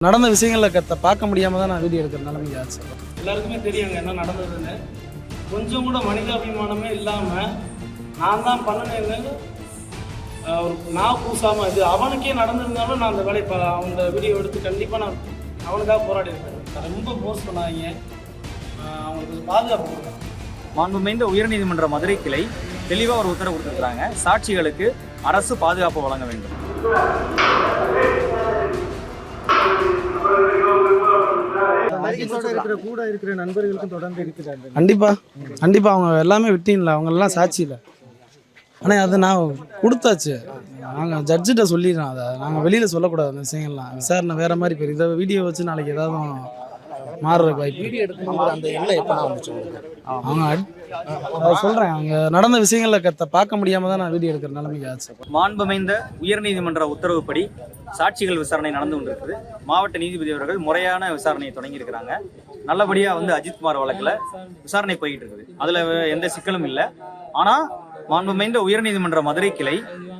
நடந்த விஷயங்களை கத்த பார்க்க முடியாம தான் நான் வீடியோ எடுக்கிற நிலைமைக்கு ஆச்சு எல்லாருக்குமே தெரியுங்க என்ன நடந்ததுன்னு. கொஞ்சம் கூட மனிதாபிமானமே இல்லாமல் நான் தான் பண்ணினேன்னு ஒரு நான் பூசாமல் இது அவனுக்கே நடந்திருந்தாலும் நான் அந்த வேலையை ப- அந்த வீடியோ எடுத்து கண்டிப்பாக நான் அவனுக்காக போராடி இருப்பேன். ரொம்ப போஸ்ட் பண்ணாங்க அவங்களுக்கு பாதுகாப்பு கொடுங்க. மாண்புமிகுந்த உயர்நீதிமன்ற மதுரை கிளை தெளிவாக ஒரு உத்தரவு கொடுத்துருக்காங்க சாட்சிகளுக்கு அரசு பாதுகாப்பு வழங்க வேண்டும் மருத்துவத்தோட இருக்கிற கூட இருக்கிற நண்பர்களுக்கும் தொடர்ந்து இருக்கிறாங்க கண்டிப்பா. கண்டிப்பா. அவங்க எல்லாமே விட்டீங்களா? அவங்க எல்லாம் சாட்சி இல்லை ஆனால் அது நான் கொடுத்தாச்சு. நாங்கள் ஜட்ஜிட்ட சொல்லிடுறோம் அதை. நாங்கள் வெளியில் சொல்லக்கூடாது அந்த விஷயங்கள்லாம். விசாரணை வேற மாதிரி போயிரு இதை வீடியோ வச்சு நாளைக்கு ஏதாவது மாறுற வாய்ப்பு அவங்க சொல்கிறேன் அவங்க நடந்த விஷயங்களை கத்த பார்க்க முடியாம தான் நான் வீடியோ எடுக்கிற நிலைமைக்கு ஆச்சு. மாண்புமைந்த உயர்நீதிமன்ற உத்தரவுப்படி சாட்சிகள் விசாரணை நடந்து கொண்டிருக்குது. மாவட்ட நீதிபதி அவர்கள் முறையான விசாரணையை தொடங்கியிருக்கிறாங்க. நல்லபடியாக வந்து அஜித்குமார் வழக்கில் விசாரணை போயிட்டு இருக்குது. அதில் எந்த சிக்கலும் இல்லை. ஆனால் மாண்புமைந்த உயர்நீதிமன்ற மதுரை கிளை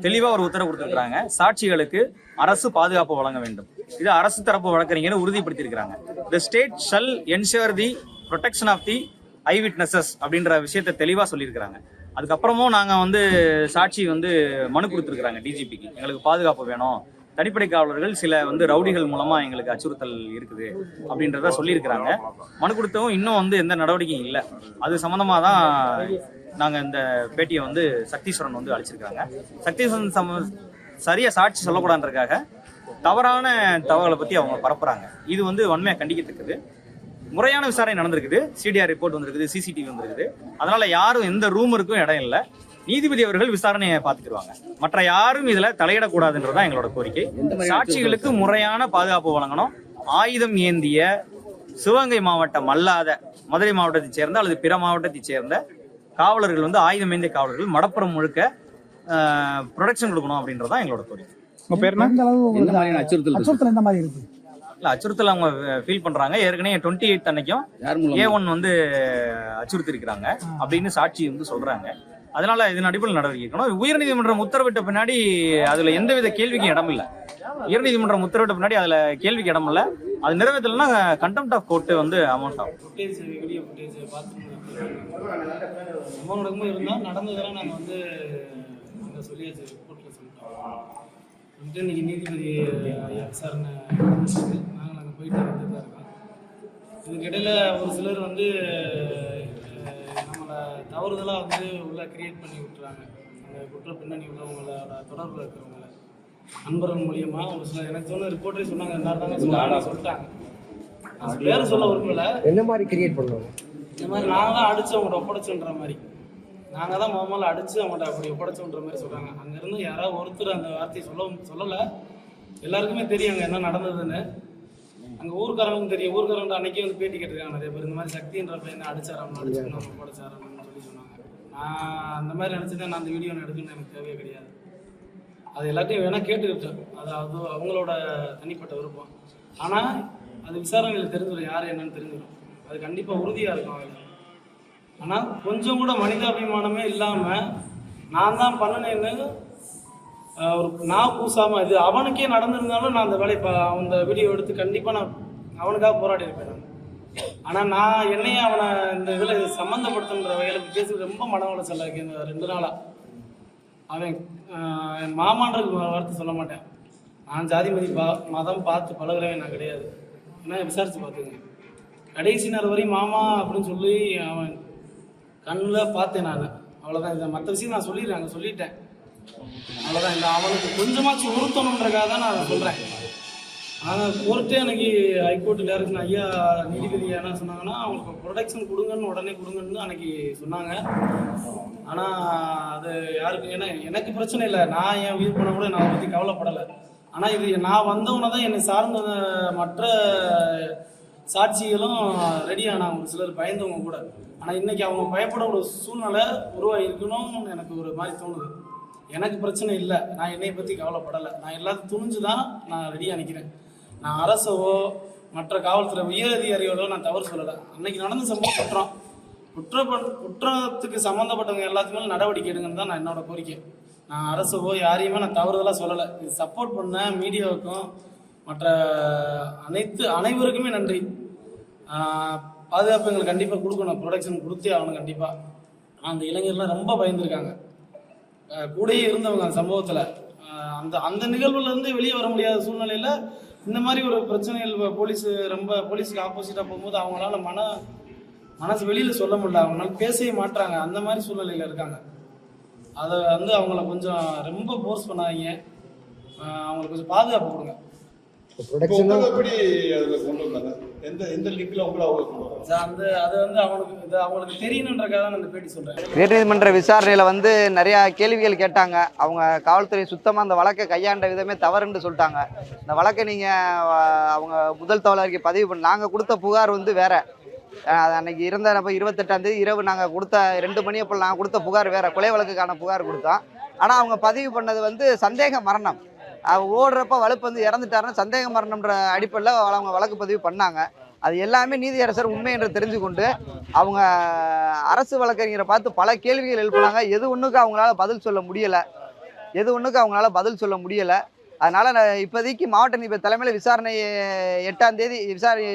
தெளிவாக ஒரு உத்தரவு கொடுத்துருக்காங்க சாட்சிகளுக்கு அரசு பாதுகாப்பு வழங்க வேண்டும். இது அரசு தரப்பு வழக்கறிஞர் உறுதிப்படுத்தியிருக்கிறாங்க. The state shall ensure the protection of the eyewitnesses அப்படின்ற விஷயத்த தெளிவாக சொல்லியிருக்கிறாங்க. அதுக்கப்புறமும் நாங்கள் வந்து சாட்சி வந்து மனு கொடுத்துருக்குறாங்க டிஜிபிக்கு எங்களுக்கு பாதுகாப்பு வேணும். தனிப்படை காவலர்கள் சில வந்து ரவுடிகள் மூலமா எங்களுக்கு அச்சுறுத்தல் இருக்குது அப்படின்றத சொல்லியிருக்கிறாங்க. மனு கொடுத்தவும் இன்னும் வந்து எந்த நடவடிக்கையும் இல்லை. அது சம்மந்தமா தான் நாங்க இந்த பேட்டியை வந்து சக்தீஸ்வரன் வந்து அழைச்சிருக்காங்க சக்தீஸ்வரன் சம சரியா சாட்சி சொல்லக்கூடாதுன்றக்காக தவறான தகவலை பத்தி அவங்க பரப்புறாங்க. இது வந்து வன்மையா கண்டிக்கத்தக்கது. முறையான விசாரணை நடந்திருக்குது. சிடிஆர் ரிப்போர்ட் வந்திருக்குது சிசிடிவி வந்திருக்குது. அதனால யாரும் எந்த ரூமருக்கும் இடம் இல்லை. நீதிபதி அவர்கள் விசாரணையை பார்த்துக்கிடுவாங்க. மற்ற யாரும் இதுல தலையிடக்கூடாதுன்றதுதான் எங்களோட கோரிக்கை. சாட்சிகளுக்கு முறையான பாதுகாப்பு வழங்கணும். ஆயுதம் ஏந்திய சிவகங்கை மாவட்டம் அல்லாத மதுரை மாவட்டத்தைச் சேர்ந்த அல்லது பிற மாவட்டத்தைச் சேர்ந்த காவலர்கள் வந்து ஆயுதம் ஏந்திய காவலர்கள் மடப்புறம் முழுக்க ப்ரொடெக்ஷன் கொடுக்கணும் அப்படின்றதுதான் எங்களோட கோரிக்கை. உங்க பேர் அச்சுறுத்தல் இருக்கு? அச்சுறுத்தல் எந்த மாதிரி இருக்கு? இல்ல அச்சுறுத்தல் அவங்க ஃபீல் பண்றாங்க. ஏற்கனவே டுவெண்ட்டி எயிட் அன்னைக்கும் யார் ஏ ஒன் வந்து அச்சுறுத்தி இருக்கிறாங்க அப்படின்னு சாட்சி வந்து சொல்றாங்க. அதனால இதன் அடிப்படையில் நடவடிக்கை எடுக்கணும். உயர்நீதிமன்றம் உத்தரவிட்ட பின்னாடி அதுல எந்தவித கேள்விக்கும் இடம் இல்லை உயர்நீதிமன்றம் உத்தரவிட்ட பின்னாடி அதுல கேள்விக்கு இடம் இல்லை அது நிறைவேற்றலைன்னா கண்டெம்ட் ஆஃப் கோர்ட் வந்து அமௌண்ட் ஆகும். நடந்ததெல்லாம் நாங்கள் வந்து சொல்லியாச்சு இன்னைக்கு நீதிபதி விசாரணை. நாங்கள் நாங்கள் போயிட்டு வந்து தான் இருக்கோம். இதுக்கிடையில் ஒரு சிலர் வந்து நம்மளை தவறுதலாக வந்து உள்ள கிரியேட் பண்ணி விட்டுறாங்க. அந்த குற்ற பின்னணி உள்ளவங்களோட தொடர்பில் இருக்கிறவங்கள. நண்பர்கள் மூலியமா ஒரு சிலர் எனக்கு சொன்ன ரிப்போர்ட்டே சொன்னாங்க. எல்லாரும் தாங்க சொன்னாங்க. சொல்லிட்டாங்க. நான் பேர் சொல்ல விரும்பல என்ன மாதிரி கிரியேட் பண்ணுவாங்க? இந்த மாதிரி நாங்கள் தான் அடிச்சு அவங்கள்ட்ட ஒப்படைச்சோன்ற மாதிரி. நாங்கள் தான் முதல்ல அடிச்சு அவங்கள்ட்ட அப்படி ஒப்படைச்சோன்ற மாதிரி சொல்கிறாங்க அங்கேருந்து யாராவது ஒருத்தர் அந்த வார்த்தையை சொல்ல சொல்லலை. எல்லாருக்குமே தெரியும் அங்கே என்ன நடந்ததுன்னு. அங்கே ஊர்க்காரங்களுக்கும் தெரியும். ஊர்க்காரங்க அன்னைக்கே வந்து பேட்டி கேட்டிருக்காங்க நிறைய பேர். இந்த மாதிரி சக்தின்ற பையனை அடிச்சாராம் அடிச்சு நம்ம ஒப்படைச்சாராம்னு சொல்லி சொன்னாங்க. நான் அந்த மாதிரி நினச்சிதான் நான் அந்த வீடியோ எடுக்கணும்னு எனக்கு தேவையே கிடையாது. அது எல்லாத்தையும் வேணால் கேட்டுக்கிட்டேன். அது அது அவங்களோட தனிப்பட்ட விருப்பம். ஆனால் அது விசாரணையில் தெரிஞ்சிடும் யார் என்னன்னு தெரிஞ்சிடும் அது கண்டிப்பாக உறுதியாக இருக்கும் அதில் ஆனால் கொஞ்சம் கூட மனிதாபிமானமே இல்லாமல் நான் தான் பண்ணினேன்னு ஒரு நான் பூசாமல் இது அவனுக்கே நடந்திருந்தாலும் நான் அந்த வேலையை ப- அந்த வீடியோ எடுத்து கண்டிப்பாக நான் அவனுக்காக போராடி இருப்பேன் நான். ஆனால் நான் என்னையே அவனை இந்த இதில் சம்மந்தப்படுத்துன்ற வகையில் பேசி ரொம்ப மன உளைச்சலாக இருக்கு இந்த ரெண்டு நாளாக அவன் என் மாமான்றது வார்த்தை சொல்ல மாட்டேன். நான் ஜாதி மதி பா மதம் பார்த்து பழகிறவன் நான் கிடையாது. என்ன விசாரித்து பார்த்துங்க கடைசி நேரம் வரையும் மாமா அப்படின்னு சொல்லி அவன் கண்ணில் பார்த்தேன் நான். அவ்வளோதான் இந்த மற்ற விஷயம் நான் சொல்லிடுறேன். அங்கே சொல்லிட்டேன். அவ்வளோதான் இந்த அவனுக்கு கொஞ்சமாச்சும் உறுத்தணுன்றக்காக தான் நான் சொல்கிறேன் ஆனால் கோர்ட்டே எனக்கு ஹைகோர்ட் டேரக்ஷன் ஐயா நீதிபதி என்ன சொன்னாங்கன்னா அவங்களுக்கு ப்ரொடெக்ஷன் கொடுங்கன்னு உடனே கொடுங்கன்னு அன்னைக்கு சொன்னாங்க. ஆனால் அது யாருக்கு ஏன்னா எனக்கு பிரச்சனை இல்லை. நான் என் உயிர் பண்ண கூட நான் அதை பற்றி கவலைப்படலை. ஆனால் இது நான் வந்தவொன்னே தான் என்னை சார்ந்த மற்ற சாட்சிகளும் ரெடி அவங்க ஒரு சிலர் பயந்தவங்க கூட. ஆனால் இன்னைக்கு அவங்க பயப்பட ஒரு சூழ்நிலை உருவாகிருக்கணும்னு எனக்கு ஒரு மாதிரி தோணுது. எனக்கு பிரச்சனை இல்லை. நான் என்னை பற்றி கவலைப்படலை. நான் எல்லாத்தையும் துணிஞ்சு தான் நான் ரெடியாக நிற்கிறேன் நான் அரசவோ மற்ற காவல்துறை உயர் அதிகாரிகளோ நான் தவறு சொல்லலை. அன்னைக்கு நடந்த சம்பவம் குற்றம். குற்ற குற்றத்துக்கு சம்மந்தப்பட்டவங்க எல்லாத்துக்குமே நடவடிக்கை எடுங்கன்னு தான் நான் என்னோட கோரிக்கை. நான் அரசவோ யாரையுமே நான் தவறுதலாக சொல்லலை. இது சப்போர்ட் பண்ண மீடியாவுக்கும் மற்ற அனைத்து அனைவருக்குமே நன்றி. பாதுகாப்பு எங்களுக்கு கண்டிப்பாக கொடுக்கணும். ப்ரொடக்ஷன் கொடுத்தே ஆகணும் கண்டிப்பாக அந்த இளைஞர்லாம் ரொம்ப பயந்துருக்காங்க. கூடயே இருந்தவங்க அந்த சம்பவத்தில். அந்த அந்த நிகழ்வுலேருந்து வெளியே வர முடியாத சூழ்நிலையில் இந்த மாதிரி ஒரு பிரச்சனைகள் போலீஸ் ரொம்ப போலீஸுக்கு ஆப்போசிட்டாக போகும்போது அவங்களால மன மனசு வெளியில் சொல்ல முடியல. அவங்களால பேசவே மாட்றாங்க. அந்த மாதிரி சூழ்நிலையில் இருக்காங்க. அதை வந்து அவங்கள கொஞ்சம் ரொம்ப ஃபோர்ஸ் பண்ணாதீங்க. அவங்களுக்கு கொஞ்சம் பாதுகாப்பு கொடுங்க. ப்ரொடக்ஷனும் எப்படி அதுல கொண்டு வந்தாங்க? எந்த எந்த லிங்க்ல உங்களை அவங்க கொண்டு வந்தாங்க? அந்த அது வந்து அவங்களுக்கு இது அவங்களுக்கு தெரியணுன்றக்காக தான் இந்த பேட்டி சொல்கிறேன் உயர்நீதிமன்ற விசாரணையில் வந்து நிறையா கேள்விகள் கேட்டாங்க. அவங்க காவல்துறை சுத்தமாக அந்த வழக்கை கையாண்ட விதமே தவறுன்னு சொல்லிட்டாங்க. இந்த வழக்கை நீங்கள் அவங்க முதல் தகவல் அறிக்கை பதிவு பண்ண நாங்கள் கொடுத்த புகார் வந்து வேற. அன்னைக்கு இருந்த நம்ம இருபத்தெட்டாம் தேதி இரவு நாங்கள் கொடுத்த ரெண்டு மணி அப்போ நாங்கள் கொடுத்த புகார் வேற. கொலை வழக்குக்கான புகார் கொடுத்தோம். ஆனால் அவங்க பதிவு பண்ணது வந்து சந்தேக மரணம். அவங்க ஓடுறப்ப வலுப்பு வந்து இறந்துட்டாருன்னு சந்தேக மரணம்ன்ற அடிப்படையில் அவங்க வழக்கு பதிவு பண்ணாங்க. அது எல்லாமே நீதியரசர் உண்மை என்று தெரிஞ்சு கொண்டு அவங்க அரசு வழக்கறிஞரை பார்த்து பல கேள்விகள் எழுப்புனாங்க. எது ஒன்றுக்கு அவங்களால பதில் சொல்ல முடியலை. எது ஒன்றுக்கு அவங்களால பதில் சொல்ல முடியலை. அதனால் நான் இப்போதைக்கு மாவட்ட நீதிபதி தலைமையில் விசாரணை எட்டாம் தேதி விசாரணை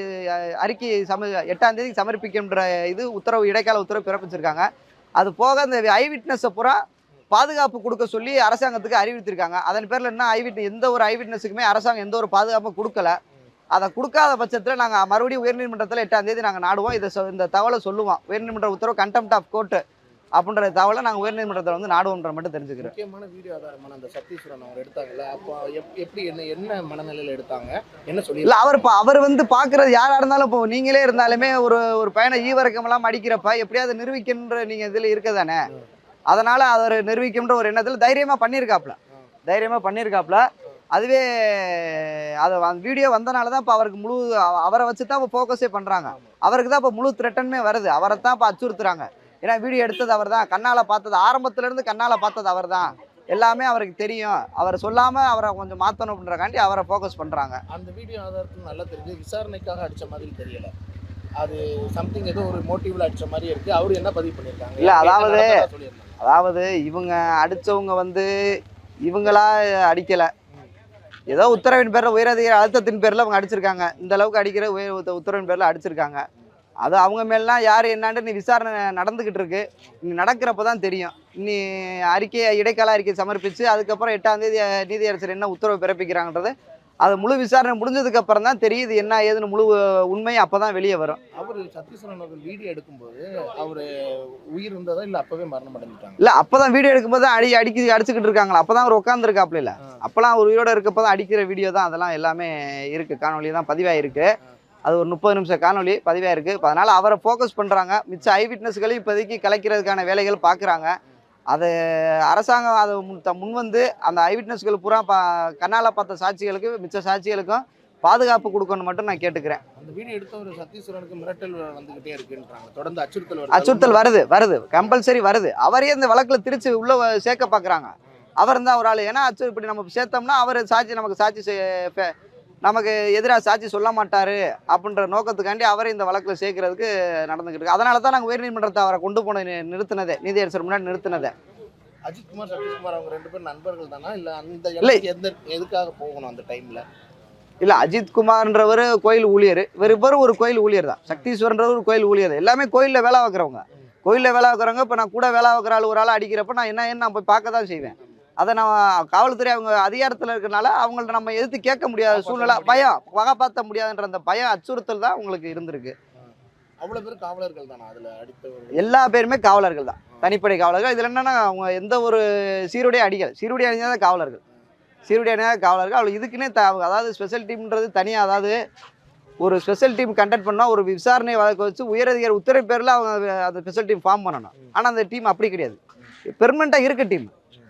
அறிக்கை சம எட்டாம் தேதி சமர்ப்பிக்கின்ற இது உத்தரவு இடைக்கால உத்தரவு பிறப்பிச்சிருக்காங்க. அது போக அந்த ஐ விட்னஸை பூரா பாதுகாப்பு கொடுக்க சொல்லி அரசாங்கத்துக்கு அறிவித்திருக்காங்க அதன் பேரில் என்ன ஐ விட்னஸ் எந்த ஒரு ஐ விட்னஸுக்குமே அரசாங்கம் எந்த ஒரு பாதுகாப்பும் கொடுக்கல. அதை கொடுக்காத பட்சத்தில் நாங்கள் மறுபடியும் உயர்நீதிமன்றத்தில் எட்டாம் தேதி நாங்கள் நாடுவோம். இதை இந்த தகவலை சொல்லுவோம். உயர்நீதிமன்ற உத்தரவு கண்டெம்ட் ஆஃப் கோர்ட்டு அப்படின்ற தகவலை நாங்கள் உயர்நீதிமன்றத்தில் வந்து நாடுவோம்ன்ற மட்டும் தெரிஞ்சுக்கிறேன் முக்கியமான வீடியோ ஆதாரமான அந்த சத்தீஸ்வரன் அவங்க எடுத்தாங்கல்ல அப்போ எப்- எப்படி என்ன என்ன மனநிலையில் எடுத்தாங்க? என்ன சொல்லி இல்லை அவர் இப்போ அவர் வந்து பார்க்குறது யாராக இருந்தாலும் இப்போ நீங்களே இருந்தாலுமே ஒரு ஒரு பையனை ஈவரக்கமெல்லாம் அடிக்கிறப்ப எப்படியாவது நிரூபிக்கின்ற நீங்கள் இதில் இருக்க தானே? அதனால் அவர் நிரூபிக்கின்ற ஒரு எண்ணத்தில் தைரியமாக பண்ணியிருக்காப்ல தைரியமாக பண்ணியிருக்காப்ல அதுவே அது அந்த வீடியோ வந்தனால தான் இப்போ அவருக்கு முழு அவ- அவரை வச்சு தான் இப்போ ஃபோக்கஸே பண்ணுறாங்க அவருக்கு தான் இப்போ முழு த்ரெட்டனுமே வருது. அவரை தான் இப்போ அச்சுறுத்துறாங்க. ஏன்னா வீடியோ எடுத்தது அவர் தான் கண்ணால் பார்த்தது ஆரம்பத்துலேருந்து கண்ணால் பார்த்தது அவர் தான் எல்லாமே அவருக்கு தெரியும். அவர் சொல்லாமல் அவரை கொஞ்சம் மாற்றணும் அப்படின்றக்காண்டி அவரை ஃபோக்கஸ் பண்ணுறாங்க அந்த வீடியோ ஆதாரத்தில் நல்லா தெரிஞ்சு விசாரணைக்காக அடிச்ச மாதிரி தெரியல. அது சம்திங் ஏதோ ஒரு மோட்டிவ்ல அடிச்ச மாதிரி இருக்கு. அவர் என்ன பதிவு பண்ணியிருக்காங்க இல்ல, அதாவது-. அதாவது இவங்க அடித்தவங்க வந்து இவங்களா அடிக்கலை. ஏதோ உத்தரவின் பேரில் உயரதிகார அழுத்தத்தின் பேரில் அவங்க அடிச்சிருக்காங்க. இந்த அளவுக்கு அடிக்கிற உயர் உத்த- உத்தரவின் பேரில் அடிச்சிருக்காங்க. அது அவங்க மேலாம் யார் என்னான்னு நீ விசாரணை நடந்துக்கிட்டு இருக்கு. நீ நடக்கிறப்ப தான் தெரியும். நீ அறிக்கையை இடைக்கால அறிக்கை சமர்ப்பித்து அதுக்கப்புறம் எட்டாம் தேதி நீதியரசர் என்ன உத்தரவு பிறப்பிக்கிறாங்கன்றது அது முழு விசாரணை முடிஞ்சதுக்கு அப்புறம் தான் தெரியுது என்ன ஏதுன்னு முழு உண்மை அப்போ தான் வெளியே வரும். அவர் சத்தீஸ்வரன் அவர்கள் வீடியோ எடுக்கும்போது அவர் உயிர் இருந்ததா இல்ல அப்பவே மரணம் அடைஞ்சிட்டாங்க இல்ல அப்பதான் வீடியோ எடுக்கும்போது அடி அடிக்கி அடிச்சுக்கிட்டு இருக்காங்களா? அப்பதான் அவர் உட்காந்துருக்காப்ல இல்ல அப்பெல்லாம் அவர் உயிரோட இருக்கப்போ தான் அடிக்கிற வீடியோ தான் அதெல்லாம் எல்லாமே இருக்கு. காணொலி தான் பதிவாயிருக்கு. அது ஒரு முப்பது நிமிஷம் காணொலி பதிவாயிருக்கு. அதனால அவரை ஃபோக்கஸ் பண்றாங்க. மிச்ச ஐ விட்னஸ்களையும் இப்போதைக்கு கலைக்கிறதுக்கான வேலைகள் பார்க்குறாங்க அது அரசாங்கம் அதை முன் வந்து அந்த ஐ விட்னஸ்கள் பூரா பா கண்ணால் பார்த்த சாட்சிகளுக்கு மிச்ச சாட்சிகளுக்கும் பாதுகாப்பு கொடுக்கணும்னு மட்டும் நான் கேட்டுக்கிறேன். அந்த வீடியோ எடுத்தவர் சத்தீஸ்வரனுக்கு மிரட்டல் வந்துகிட்டே இருக்குன்றாங்க. தொடர்ந்து அச்சுறுத்தல் வருது. அச்சுறுத்தல் வருது வருது. கம்பல்சரி வருது. அவரே இந்த வழக்குல திருச்சி உள்ள சேர்க்க பார்க்குறாங்க அவர் தான் ஒரு ஆள். ஏன்னா அச்சு இப்படி நம்ம சேர்த்தோம்னா அவர் சாட்சி நமக்கு சாட்சி நமக்கு எதிராக சாட்சி சொல்ல மாட்டாரு அப்படின்ற நோக்கத்துக்காண்டி அவரை இந்த வழக்கில் சேர்க்கறதுக்கு நடந்துக்கிட்டு இருக்கு. அதனால தான் நாங்கள் உயர்நீதிமன்றத்தை அவரை கொண்டு போன நிறுத்தினதே. நீதியரசர் முன்னாடி நிறுத்தினதே. அஜித்குமார் சதீஷ்குமார் அவங்க ரெண்டு பேரும் நண்பர்கள் தானா? இல்ல அந்த இல்ல. எந்த எதுக்காக போகணும் அந்த டைம்ல? இல்லை அஜித் குமார்ன்றவர் கோயில் ஊழியர். இவர் இவரும் ஒரு கோயில் ஊழியர் தான். சக்தீஸ்வரன்றவர் ஒரு கோயில் ஊழியர். எல்லாமே கோயிலில் வேலை பார்க்குறவங்க கோயிலில் வேலை பார்க்குறவங்க இப்போ நான் கூட வேலை பார்க்குற ஆள் ஒரு ஆள் அடிக்கிறப்ப நான் என்ன நான் போய் பார்க்க தான் செய்வேன். அதை நான் காவல்துறை அவங்க அதிகாரத்தில் இருக்கிறனால அவங்கள்ட்ட நம்ம எதிர்த்து கேட்க முடியாத சூழ்நிலை பயம் வகப்பாத்த முடியாதுன்ற அந்த பயம் அச்சுறுத்தல் தான் உங்களுக்கு இருந்திருக்கு. அவ்வளவு பேர் காவலர்கள் தானா அதுல அடித்தவர்கள்? எல்லா பேருமே காவலர்கள் தான். தனிப்படை காவலர்கள். இதில் என்னன்னா அவங்க எந்த ஒரு சீருடைய அடிக்கல சீருடைய அணிஞ்சால் தான் காவலர்கள். சீருடைய அணியாத காவலர்கள். அவள் இதுக்குன்னே த அதாவது ஸ்பெஷல் டீம்ன்றது தனியாக அதாவது ஒரு ஸ்பெஷல் டீம் கண்டக்ட் பண்ணால் ஒரு விசாரணை வழக்கு வச்சு உயரதிகாரி உத்தரவு பேரில் அவங்க அந்த ஸ்பெஷல் டீம் ஃபார்ம் பண்ணணும். ஆனால் அந்த டீம் அப்படி கிடையாது. பெர்மனண்ட்டாக இருக்க டீம்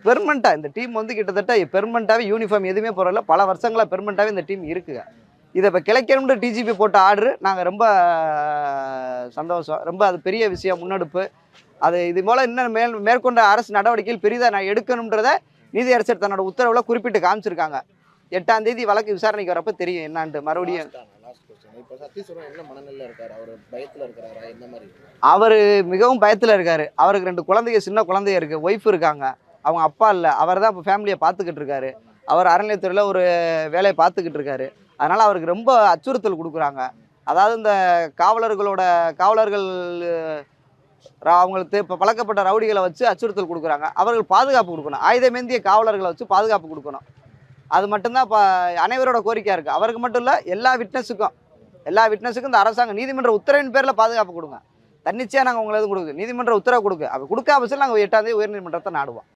பெர்மனண்ட்டாக இந்த டீம் வந்து கிட்டத்தட்ட பெர்மனண்ட்டாகவே யூனிஃபார்ம் எதுவுமே போகிறதில்ல பல வருஷங்களாக பெர்மனண்ட்டாகவே இந்த டீம் இருக்குங்க. இதை இப்போ கிளைக்கணும்னு டிஜிபி போட்ட ஆர்டர் நாங்கள் ரொம்ப சந்தோஷம். ரொம்ப அது பெரிய விஷயம் முன்னெடுப்பு. அது இது போல் இன்னும் மேல் மேற்கொண்ட அரசு நடவடிக்கைகள் பெரிதாக நான் எடுக்கணுன்றத நீதியரசர் தன்னோட உத்தரவில் குறிப்பிட்டு காமிச்சிருக்காங்க. எட்டாம் தேதி வழக்கு விசாரணைக்கு வரப்ப தெரியும் என்னான்ட்டு. மறுபடியும் அவர் மிகவும் பயத்தில் இருக்காரு. அவருக்கு ரெண்டு குழந்தைங்க சின்ன குழந்தைய இருக்கு. ஒய்ஃப் இருக்காங்க. அவங்க அப்பா இல்லை அவர் தான் இப்போ ஃபேமிலியை பார்த்துக்கிட்டு இருக்காரு. அவர் அறநிலையத்துறையில் ஒரு வேலையை பார்த்துக்கிட்டு இருக்காரு. அதனால் அவருக்கு ரொம்ப அச்சுறுத்தல் கொடுக்குறாங்க. அதாவது இந்த காவலர்களோட காவலர்கள் ரா- அவங்களுக்கு இப்போ பழக்கப்பட்ட ரவுடிகளை வச்சு அச்சுறுத்தல் கொடுக்குறாங்க. அவர்கள் பாதுகாப்பு கொடுக்கணும். ஆயுதமேந்திய காவலர்களை வச்சு பாதுகாப்பு கொடுக்கணும். அது மட்டும்தான் இப்போ அனைவரோட கோரிக்கையாக இருக்குது அவருக்கு மட்டும் இல்லை எல்லா விட்னஸுக்கும் எல்லா விட்னஸுக்கும் இந்த அரசாங்கம் நீதிமன்ற உத்தரவின் பேரில் பாதுகாப்பு கொடுங்க. தன்னிச்சையாக நாங்கள் உங்களுக்கு எதுவும் நீதிமன்ற உத்தரவு கொடுக்கு. அப்போ கொடுக்காம நாங்கள் எட்டாந்தேதி உயர்நீதிமன்றத்தை நாடுவோம்.